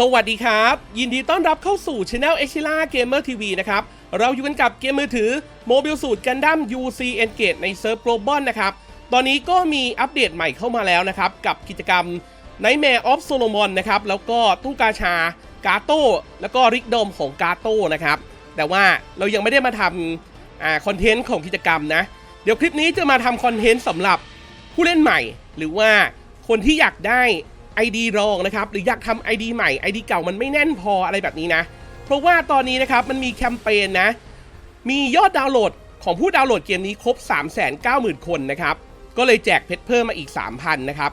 สวัสดีครับ ยินดีต้อนรับเข้าสู่ Channel e x i l a Gamer TV นะครับ เราอยู่กันกับเกมมือถือโมบิลสูตรกันดั้ม UC Engage ในเซิร์ฟโกลบอลนะครับ ตอนนี้ก็มีอัปเดตใหม่เข้ามาแล้วนะครับ กับกิจกรรม Nightmare of Solomon นะครับ แล้วก็ตู้กาชากาโต้แล้วก็ริกดอมของกาโต้นะครับ แต่ว่าเรายังไม่ได้มาทำอ่าคอนเทนต์ของกิจกรรมนะ เดี๋ยวคลิปนี้จะมาทำคอนเทนต์สำหรับผู้เล่นใหม่ หรือว่าคนที่อยากได้ ID รองนะครับ หรืออยากทำ ID ใหม่ ID เก่ามันไม่แน่นพออะไรแบบนี้นะ เพราะว่าตอนนี้นะครับมันมีแคมเปญนะ มียอดดาวน์โหลดของผู้ดาวน์โหลดเกมนี้ครบ 390,000 คนนะครับ ก็เลยแจกเพชรเพิ่มมาอีก 3,000 นะครับ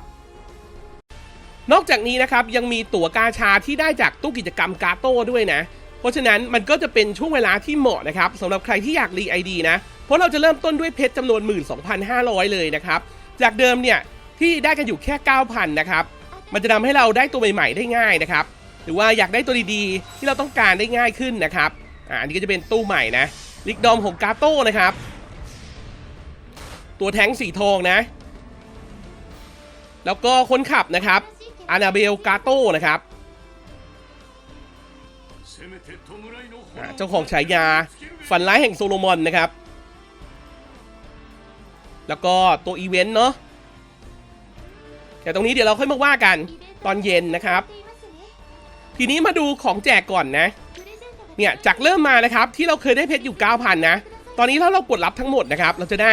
นอกจากนี้นะครับยังมีตั๋วกาชาที่ได้จากตู้กิจกรรมกาโต้ด้วยนะ เพราะฉะนั้นมันก็จะเป็นช่วงเวลาที่เหมาะนะครับสำหรับใครที่อยากรีไอดีนะ เพราะเราจะเริ่มต้นด้วยเพชรจำนวน 12,500 เลยนะครับ จากเดิมเนี่ยที่ได้กันอยู่แค่ 9,000 นะครับ มันจะทำให้เราได้ตัวใหม่ๆได้ง่ายนะครับ หรือว่าอยากได้ตัวดีๆ ที่เราต้องการได้ง่ายขึ้นนะครับ อ่าอันนี้ก็จะเป็นตู้ใหม่นะลิกดอมของกาโต้นะครับ ตัวแท้งสีทองนะ แล้วก็คนขับนะครับอานาเบลกาโต้นะครับเจ้าของฉายาฝันร้ายแห่งโซโลมอนนะครับ แล้วก็ตัวอีเวนต์เนาะ แต่ตรงนี้เดี๋ยวเราค่อยมาว่ากันตอนเย็นนะครับ ทีนี้มาดูของแจกก่อนนะ เนี่ยจากเริ่มมานะครับ ที่เราเคยได้เพชรอยู่ 9,000 นะ ตอนนี้ถ้าเรากดรับทั้งหมดนะครับ เราจะได้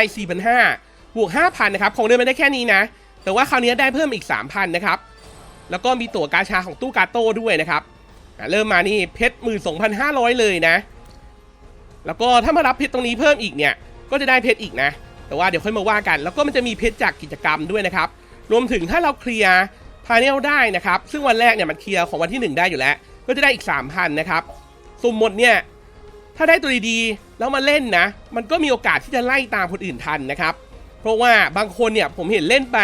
4,500บวก 5,000 นะครับของเดิมไม่ได้แค่นี้นะ แต่ว่าคราวนี้ได้เพิ่มอีก 3,000 นะครับ แล้วก็มีตั๋วกาชาของตู้กาโต้ด้วยนะครับเริ่มมานี่เพชร12,500เลยนะ แล้วก็ถ้ามารับเพชรตรงนี้เพิ่มอีกเนี่ย ก็จะได้เพชรอีกนะ แต่ว่าเดี๋ยวค่อยมาว่ากัน แล้วก็มันจะมีเพชรจากกิจกรรมด้วยนะครับ รวมถึงถ้าเราเคลียร์พาเนลได้นะครับ ซึ่งวันแรกเนี่ยมันเคลียร์ของวันที่ 1 ได้อยู่แล้ว ก็จะได้อีก 3,000 นะครับ สุ่มหมดเนี่ย ถ้าได้ตัวดีๆ แล้วมาเล่นนะ มันก็มีโอกาสที่จะไล่ตามคนอื่นทันนะครับ เพราะว่าบางคนเนี่ยผมเห็นเล่นไป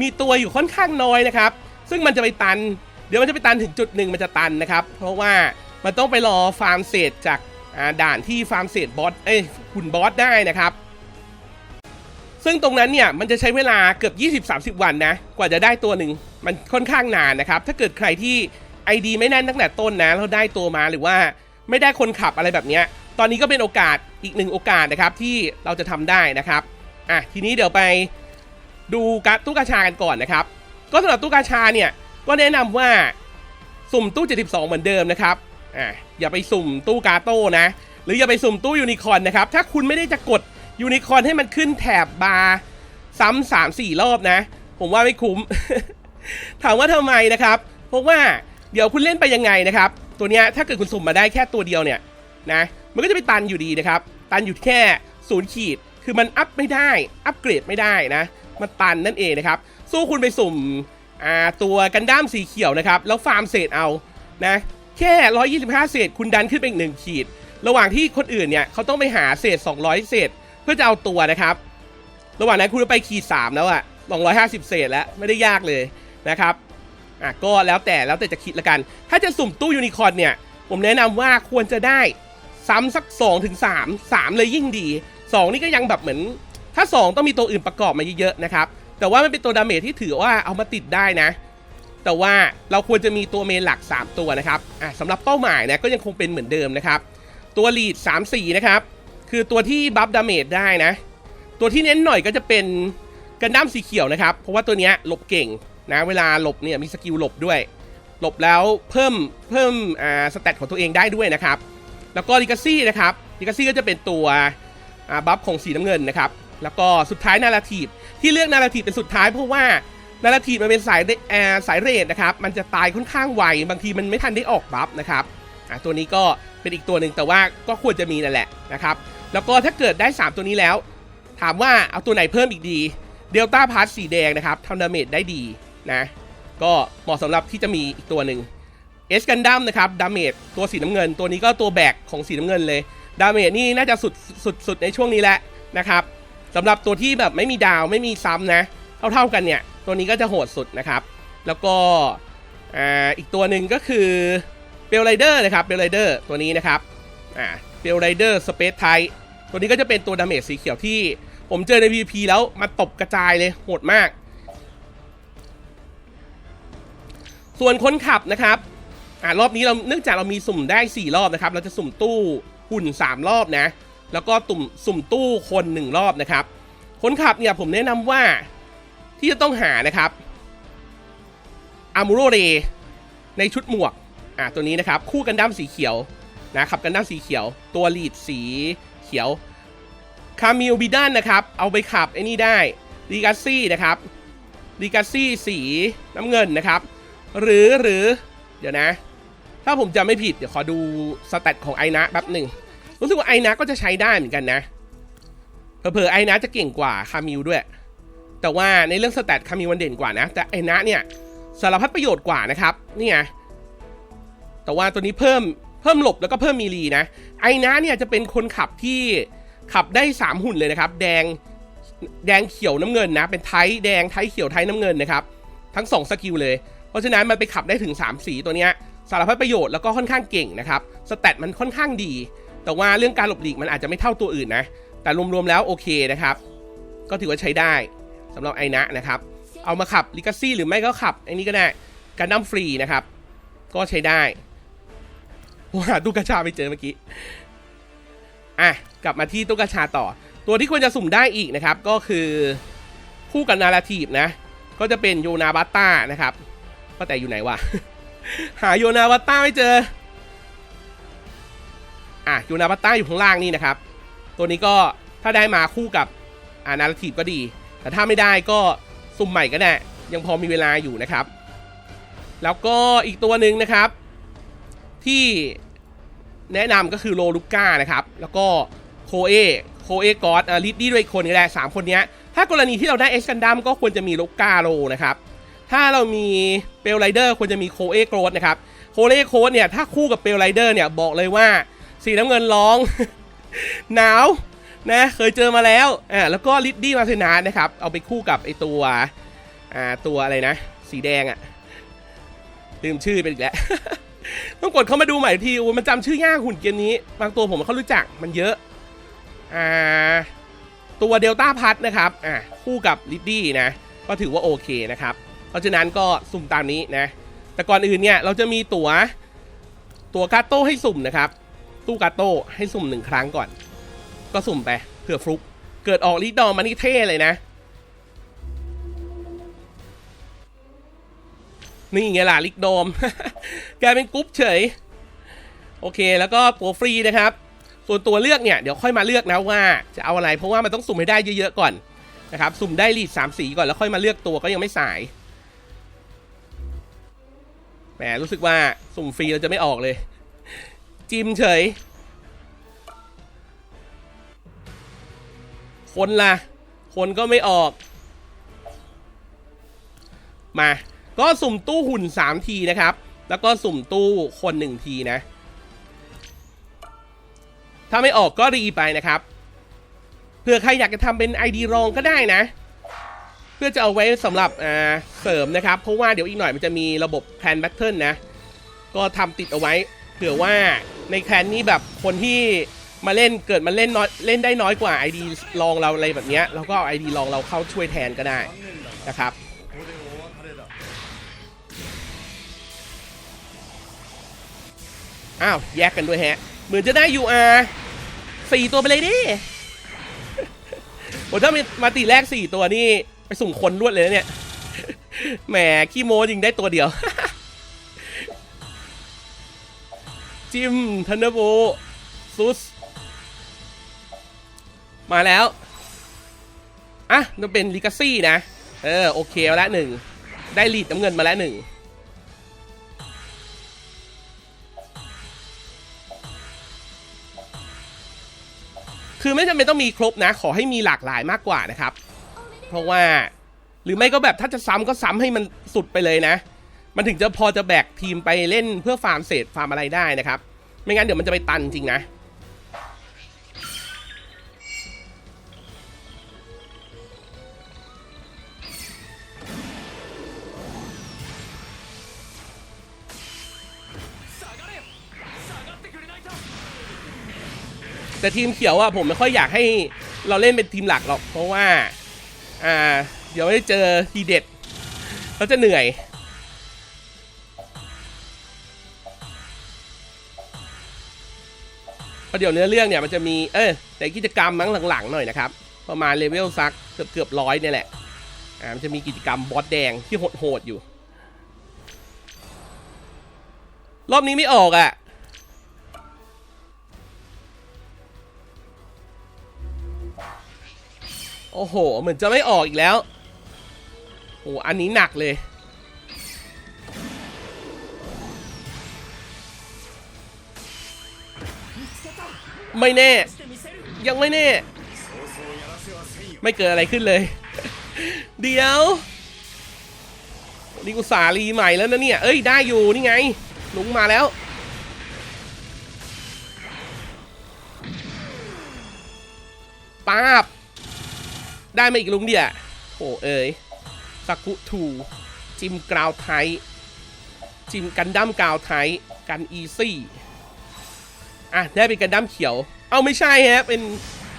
มีตัวอยู่ค่อนข้างน้อยนะครับ ซึ่งมันจะไปตัน เดี๋ยวมันจะไปตันถึงจุดหนึ่งมันจะตันนะครับ เพราะว่ามันต้องไปรอฟาร์มเศษจากด่านที่ฟาร์มเศษบอส เอ้ยหุ่นบอสได้นะครับ ซึ่งตรงนั้นเนี่ยมันจะใช้เวลาเกือบ 20-30 วันนะ กว่าจะได้ตัวหนึ่งมันค่อนข้างนานนะครับ ถ้าเกิดใครที่ ID ไม่แน่นตั้งแต่ต้นนะแล้วได้ตัวมาหรือว่าไม่ได้คนขับอะไรแบบเนี้ยตอนนี้ก็เป็นโอกาสอีกหนึ่งโอกาสนะครับที่เราจะทำได้นะครับอะทีนี้เดี๋ยวไปดูการตู้กาชากันก่อนนะครับ ก็สำหรับตู้กาชาเนี่ยก็แนะนำว่าสุ่มตู้ 72 เหมือนเดิมนะครับอะอย่าไปสุ่มตู้กาโต้นะ หรืออย่าไปสุ่มตู้ยูนิคอนนะครับถ้าคุณไม่ได้จะกด ยูนิคอร์นให้มันขึ้นแถบบาร์ซ้ำสามสี่รอบนะ ผมว่าไม่คุ้ม ถามว่าทำไมนะครับ เพราะว่าเดี๋ยวคุณเล่นไปยังไงนะครับ ตัวเนี้ยถ้าเกิดคุณสุ่มมาได้แค่ตัวเดียวเนี่ยนะมันก็จะไปตันอยู่ดีนะครับ ตันอยู่แค่ศูนย์ขีด คือมันอัพไม่ได้ อัพเกรดไม่ได้นะ มันตันนั่นเองนะครับ สู้คุณไปสุ่มอ่าตัวกันด้ามสีเขียวนะครับ แล้วฟาร์มเศษเอานะแค่ 125 เศษ คุณดันขึ้นไปอีกหนึ่งขีด ระหว่างที่คนอื่นเนี่ยเขาต้องไปหาเศษ 200 เศษ เพื่อจะเอาตัวนะครับ ระหว่างนั้นคุณไปขีด3แล้วอะ250เศษแล้วไม่ได้ยากเลยนะครับอะก็แล้วแต่แล้วแต่จะคิดละกัน ถ้าจะสุ่มตู้ยูนิคอร์นเนี่ย ผมแนะนำว่าควรจะได้ซ้ำสัก2ถึง3 3เลยยิ่งดี2นี่ก็ยังแบบเหมือน ถ้า2ต้องมีตัวอื่นประกอบมาเยอะๆนะครับ แต่ว่ามันเป็นตัวดาเมจที่ถือว่าเอามาติดได้นะ แต่ว่าเราควรจะมีตัวเมนหลัก 3 ตัวนะครับอะสำหรับเป้าหมายนะก็ยังคงเป็นเหมือนเดิมนะครับ ตัวลีด3 4นะครับ คือตัวที่บัฟดาเมจได้นะ ตัวที่เน้นหน่อยก็จะเป็นกันดั้มสีเขียวนะครับ เพราะว่าตัวเนี้ยหลบเก่งนะ เวลาหลบเนี่ยมีสกิลหลบด้วย หลบแล้วเพิ่มเพิ่มอ่าสเตตของตัวเองได้ด้วยนะครับ แล้วก็ลิกาซี่นะครับลิกาซี่ก็จะเป็นตัวอ่าบัฟของสีน้ำเงินนะครับ แล้วก็สุดท้ายนาราทีฟที่เลือกนาราทีฟเป็นสุดท้ายเพราะว่านาราทีฟมันเป็นสายเรแอร์สายเรดนะครับ มันจะตายค่อนข้างไว บางทีมันไม่ทันได้ออกบัฟนะครับอ่าตัวนี้ก็เป็นอีกตัวหนึ่งแต่ว่าก็ควรจะมีนั่นแหละนะครับ แล้วก็ถ้าเกิดได้ 3 ตัวนี้แล้ว ถามว่าเอาตัวไหนเพิ่มอีกดีเดลต้าพาร์สีแดงนะครับทำดาเมจได้ดีนะก็เหมาะสำหรับที่จะมีอีกตัวหนึ่งเอสกันดัมนะครับดาเมจตัวสีน้ำเงิน ตัวนี้ก็ตัวแบกของสีน้ำเงินเลยดาเมจนี่น่าจะสุดสุดสุดในช่วงนี้แหละนะครับสำหรับตัวที่แบบไม่มีดาวไม่มีซ้ำนะเท่าๆกันเนี่ยตัวนี้ก็จะโหดสุดนะครับแล้วก็อ่าอีกตัวหนึ่งก็คือเบลไรเดอร์นะครับเบลไรเดอร์ตัวนี้นะครับอ่า เบลไรเดอร์สเปซไทตัวนี้ก็จะเป็นตัวดาเมจสีเขียวที่ผมเจอใน PVP แล้วมาตบกระจายเลยโหดมาก ส่วนคนขับนะครับอ่ารอบนี้เราเนื่องจากเรามีสุ่มได้ 4 รอบนะครับ เราจะสุ่มตู้หุ่น 3 รอบนะ แล้วก็ตุ่มสุ่มตู้คน 1 รอบนะครับ คนขับเนี่ยผมแนะนำว่าที่จะต้องหานะครับอามูโรเรในชุดหมวกอ่าตัวนี้นะครับ คู่กันดั้มสีเขียว นะครับกันดั้มสีเขียว ตัวลีดสีเขียวคามิลบิดันนะครับ เอาไปขับไอ้นี่ได้ดีกาซี่นะครับดีกาซี่สีน้ำเงินนะครับ หรือหรือเดี๋ยวนะ ถ้าผมจำไม่ผิด เดี๋ยวขอดูสแตทของไอนะแป๊บหนึ่งรู้สึกว่าไอนะก็จะใช้ได้เหมือนกันนะเผลอๆไอนะจะเก่งกว่าคามิลด้วย แต่ว่าในเรื่องสแตทคามิลมันเด่นกว่านะ แต่ไอนะเนี่ยสารพัดประโยชน์กว่านะครับ นี่ไงแต่ว่าตัวนี้เพิ่ม เพิ่มหลบแล้วก็เพิ่มมีลีนะ ไอ้นะเนี่ยจะเป็นคนขับที่ขับได้ 3 หุ่นเลยนะครับ แดงแดงเขียวน้ำเงินนะ เป็นไทแดงไทเขียวไทน้ำเงินนะครับ ทั้ง 2 สกิลเลย เพราะฉะนั้นมันไปขับได้ถึง 3 สีตัวเนี้ยสารพัดประโยชน์แล้วก็ค่อนข้างเก่งนะครับสแตทมันค่อนข้างดี แต่ว่าเรื่องการหลบหลีกมันอาจจะไม่เท่าตัวอื่นนะ แต่รวมๆแล้วโอเคนะครับ ก็ถือว่าใช้ได้สำหรับไอนะนะครับ เอามาขับลิกาซี่หรือไม่ก็ขับไอ้นี้ก็ได้การดั้มฟรีนะครับ ก็ใช้ได้ ผมหาตู้กระชาไปเจอเมื่อกี้ อะ กลับมาที่ตู้กระชาต่อ ตัวที่ควรจะสุ่มได้อีกนะครับ ก็คือคู่กับนาราทีฟนะ ก็จะเป็นโยนาบัตตานะครับก็แต่อยู่ไหนวะ หาโยนาบัตตาไม่เจอ อะโยนาบัตตาอยู่ข้างล่างนี่นะครับ ตัวนี้ก็ถ้าได้มาคู่กับอ่านาราทีฟก็ดี แต่ถ้าไม่ได้ก็สุ่มใหม่ก็ได้ ยังพอมีเวลาอยู่นะครับ แล้วก็อีกตัวหนึ่งนะครับ ที่แนะนำก็คือโลลูก้านะครับ แล้วก็โคเอโคเอกอสอ่าลิดดี้ด้วยคนก็ได้สามคนนี้ถ้ากรณีที่เราได้เอสกันดัมก็ควรจะมีลูก้าโลนะครับ ถ้าเรามีเปลไรเดอร์ควรจะมีโคเอโกรสนะครับโคเอโกรสเนี่ยถ้าคู่กับเปลไรเดอร์เนี่ยบอกเลยว่าสีน้ำเงินร้อง หนาวนะเคยเจอมาแล้วอ่าแล้วก็ลิดดี้มาเซนานะครับ เอาไปคู่กับไอตัวอ่าตัวอะไรนะ สีแดงอะลืมชื่อไปอีกแล้ว ต้องกดเข้ามาดูใหม่ทีโอ้มันจำชื่อยากหุ่นเกมนี้ บางตัวผมไม่ค่อยรู้จักมันเยอะ อ่า ตัวเดลต้าพัทนะครับ อ่าคู่กับลิดดี้นะ ก็ถือว่าโอเคนะครับ เพราะฉะนั้นก็สุ่มตามนี้นะ แต่ก่อนอื่นเนี่ยเราจะมีตัวตัวกาโต้ให้สุ่มนะครับ ตู้กาโต้ให้สุ่มหนึ่งครั้งก่อน ก็สุ่มไปเผื่อฟลุก เกิดออกลิดดอมมานี่เท่เลยนะ นี่ไงล่ะลิกโดม กลายเป็นกรุ๊ปเฉย โอเค แล้วก็ตัวฟรีนะครับ ส่วนตัวเลือกเนี่ย เดี๋ยวค่อยมาเลือกนะว่าจะเอาอะไร เพราะว่ามันต้องสุ่มให้ได้เยอะๆก่อนนะครับ สุ่มได้ลีดสามสีก่อนแล้วค่อยมาเลือกตัวก็ยังไม่สาย แหมรู้สึกว่าสุ่มฟรีเราจะไม่ออกเลย จิมเฉย คนล่ะ คนก็ไม่ออก มา ก็สุ่มตู้หุ่น 3 ทีนะครับ แล้วก็สุ่มตู้คน 1 ทีนะ ถ้าไม่ออกก็รีไปนะครับเผื่อใครอยากจะทำเป็น ID รองก็ได้นะ เพื่อจะเอาไว้สำหรับอ่าเสริมนะครับ เพราะว่าเดี๋ยวอีกหน่อยมันจะมีระบบแคนแบทเทิลนะ ก็ทำติดเอาไว้เผื่อว่าในแคนนี้แบบคนที่มาเล่นเกิดมาเล่นน้อยเล่นได้น้อยกว่า ID รองเราอะไรแบบเนี้ยเราก็เอา ID รองเราเข้าช่วยแทนก็ได้นะครับ อ้าว แยกกันด้วยแฮะ เหมือนจะได้ UR สี่ตัวไปเลยดิโอ้ถ้ามีมาตีแรกสี่ตัวนี่ ไปสุ่มคนรวดเลยนะเนี่ย แหมขี้โมยิงได้ตัวเดียว จิม ทันเดอร์โบซุส มาแล้ว อะมันเป็นลิกาซี่นะ เออ โอเคแล้วหนึ่ง ได้ลีดน้ำเงินมาแล้วหนึ่ง คือไม่จำเป็นต้องมีครบนะ ขอให้มีหลากหลายมากกว่านะครับ เพราะว่าหรือไม่ก็แบบถ้าจะซ้ำก็ซ้ำให้มันสุดไปเลยนะ มันถึงจะพอจะแบกทีมไปเล่นเพื่อฟาร์มเศษฟาร์มอะไรได้นะครับ ไม่งั้นเดี๋ยวมันจะไปตันจริงนะ แต่ทีมเขียวอะผมไม่ค่อยอยากให้เราเล่นเป็นทีมหลักหรอกเพราะว่า อ่า เดี๋ยวได้เจอทีเด็ดเขาจะเหนื่อยพระเดี๋ยวเนื้อเรื่องเนี่ยมันจะมี เออแต่กิจกรรมมั้งหลังๆหน่อยนะครับ ประมาณเลเวลซักเกือบเกือบร้อยเนี่ยแหละ อ่า มันจะมีกิจกรรมบอสแดงที่โหดๆอยู่ รอบนี้ไม่ออกอะ่ะ โอ้โห เหมือนจะไม่ออกอีกแล้ว โอ้อันนี้หนักเลย ไม่แน่ ยังไม่แน่ ไม่เกิดอะไรขึ้นเลย เดี๋ยวนี่กูสารีใหม่แล้วนะเนี่ย เอ้ย ได้อยู่นี่ไง ลุงมาแล้วป้าบ ได้มาอีกลุงเดียโอ้เอ้ยสักุทูจิมกราวไทจิมกันดั้มกราวไทกันอีซี่อะได้เป็นกันดั้มเขียว เอาไม่ใช่ฮะเป็น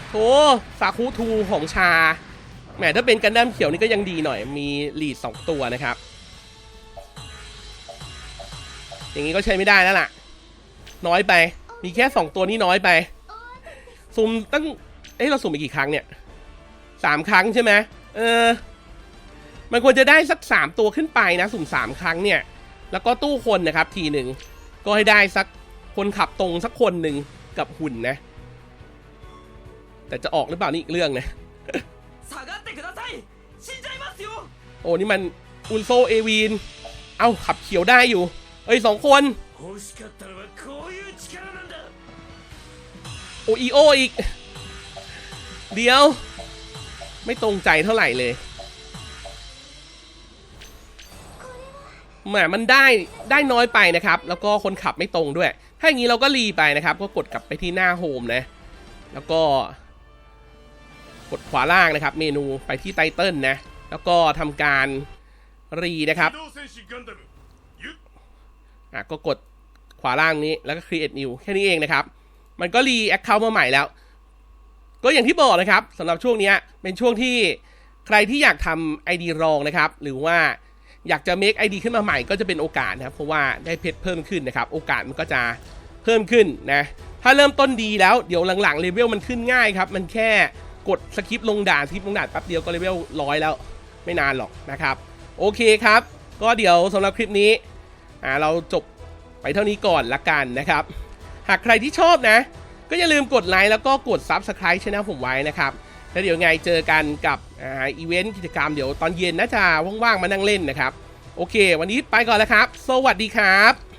โถสาคุทูของชาแหมถ้าเป็นกันดั้มเขียวนี่ก็ยังดีหน่อย มีลีดสองตัวนะครับ อย่างนี้ก็ใช้ไม่ได้แล้วล่ะ น้อยไป มีแค่สองตัวนี่น้อยไปซุมตั้งเอ้เราสุ่มไปกี่ครั้งเนี่ย สามครั้งใช่ไหมเออ มันควรจะได้สักสามตัวขึ้นไปนะ สุ่มสามครั้งเนี่ย แล้วก็ตู้คนนะครับ ทีหนึ่งก็ให้ได้สักคนขับตรงสักคนหนึ่งกับหุ่นนะ แต่จะออกหรือเปล่านี่อีกเรื่องนะโอ้นี่มันอุลโซเอวีน เอาขับเขียวได้อยู่ เอ้ยสองคนโออีโออีก เดี๋ยว ไม่ตรงใจเท่าไหร่เลยแหมมันได้ได้น้อยไปนะครับ แล้วก็คนขับไม่ตรงด้วย ถ้าอย่างนี้เราก็รีไปนะครับ ก็กดกลับไปที่หน้าโฮมนะ แล้วก็ กดขวาล่างนะครับ เมนูไปที่ไตเติลนะ แล้วก็ทำการรีนะครับอะก็กดขวาล่างนี้แล้วก็ create new แค่นี้เองนะครับ มันก็รีแอคเคาท์มาใหม่แล้ว ก็อย่างที่บอกนะครับสำหรับช่วงนี้เป็นช่วงที่ใครที่อยากทำ ID รองนะครับ หรือว่าอยากจะ make ID ขึ้นมาใหม่ก็จะเป็นโอกาสนะครับ เพราะว่าได้เพชรเพิ่มขึ้นนะครับ โอกาสมันก็จะเพิ่มขึ้นนะ ถ้าเริ่มต้นดีแล้วเดี๋ยวหลังๆเลเวลมันขึ้นง่ายครับ มันแค่กดสคริปต์ลงด่านสคริปต์ลงด่านแป๊บเดียวก็เลเวลร้อยแล้วไม่นานหรอกนะครับ โอเคครับ ก็เดี๋ยวสำหรับคลิปนี้อ่าเราจบไปเท่านี้ก่อนละกันนะครับ หากใครที่ชอบนะ ก็อย่าลืมกดไลค์แล้วก็กด Subscribe ช่องผมไว้นะครับแล้วเดี๋ยวไงเจอกันกับอีเวนต์กิจกรรมเดี๋ยวตอนเย็นน่าจะว่างๆมานั่งเล่นนะครับ โอเค วันนี้ไปก่อนแล้วครับ สวัสดีครับ